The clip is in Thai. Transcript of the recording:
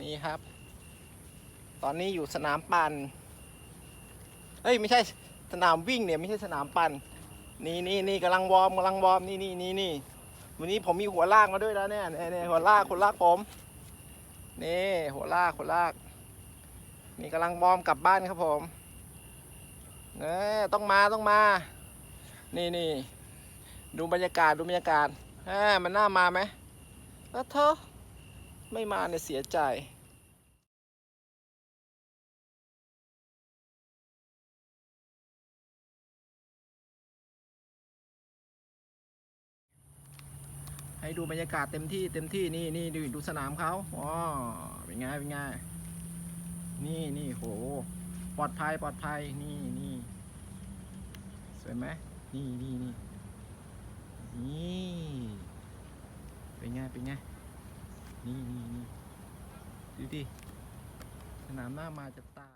นี่ครับ ตอนนี้อยู่สนามปั่นเอ้ยไม่ใช่สนามวิ่งเนี่ยไม่ใช่สนามปั่นนี่นี่นี่กำลังวอร์มกำลังวอร์มนี่นี่นี่นี่วันนี้ผมมีหัวลากมาด้วยแล้วเนี่ยเนี่ยเนี่ยหัวลากคนลากผมนี่หัวลากหัวลาก นี่กำลังวอร์มกลับบ้านครับผมเออต้องมาต้องมา นี่นี่ดูบรรยากาศดูบรรยากาศแหมมันน่ามาไหมแล้วเธอ ไม่มาเนี่ยเสียใจให้ดูบรรยากาศเต็มที่เต็มที่นี่นี่ดูดูสนามเขาอ๋อเป็นไงเป็นไงนี่นี่โห ปลอดภัยปลอดภัยนี่นี่สวยไหมนี่นี่นี่นี่เป็นไงเป็นไง นี่นี่นี่ดูดิสนามหน้ามาจะตา